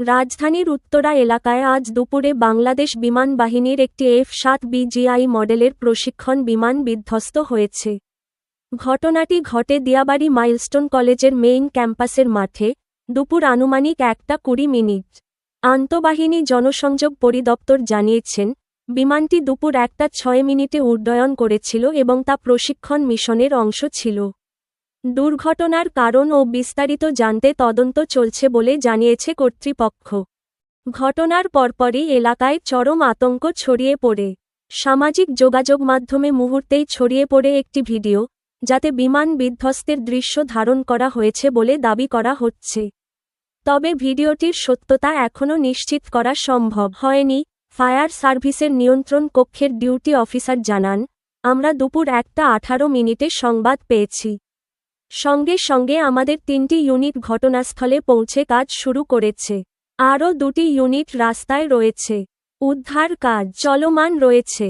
রাজধানীর উত্তরা এলাকায় আজ দুপুরে বাংলাদেশ বিমান বাহিনীর একটি এফ সাত বিজিআই মডেলের প্রশিক্ষণ বিমান বিধ্বস্ত হয়েছে। ঘটনাটি ঘটে দিয়াবাড়ি মাইলস্টোন কলেজের মেইন ক্যাম্পাসের মাঠে, দুপুর আনুমানিক একটা কুড়ি মিনিট। আন্তঃবাহিনী জনসংযোগ পরিদপ্তর জানিয়েছেন, বিমানটি দুপুর একটা ছয় মিনিটে উড্ডয়ন করেছিল এবং তা প্রশিক্ষণ মিশনের অংশ ছিল। দুর্ঘটনার কারণ ও বিস্তারিত জানতে তদন্ত চলছে বলে জানিয়েছে কর্তৃপক্ষ। ঘটনার পরপরই এলাকায় চরম আতঙ্ক ছড়িয়ে পড়ে। সামাজিক যোগাযোগ মাধ্যমে মুহূর্তেই ছড়িয়ে পড়ে একটি ভিডিও, যাতে বিমান বিধ্বস্তের দৃশ্য ধারণ করা হয়েছে বলে দাবি করা হচ্ছে। তবে ভিডিওটির সত্যতা এখনও নিশ্চিত করা সম্ভব হয়নি, ফায়ার সার্ভিসের নিয়ন্ত্রণ কক্ষের ডিউটি অফিসার জানান, আমরা দুপুর একটা আঠারো মিনিটে সংবাদ পেয়েছি। সঙ্গে সঙ্গে আমাদের তিনটি ইউনিট ঘটনাস্থলে পৌঁছে কাজ শুরু করেছে। আরও দুটি ইউনিট রাস্তায় রয়েছে। উদ্ধার কাজ চলমান রয়েছে।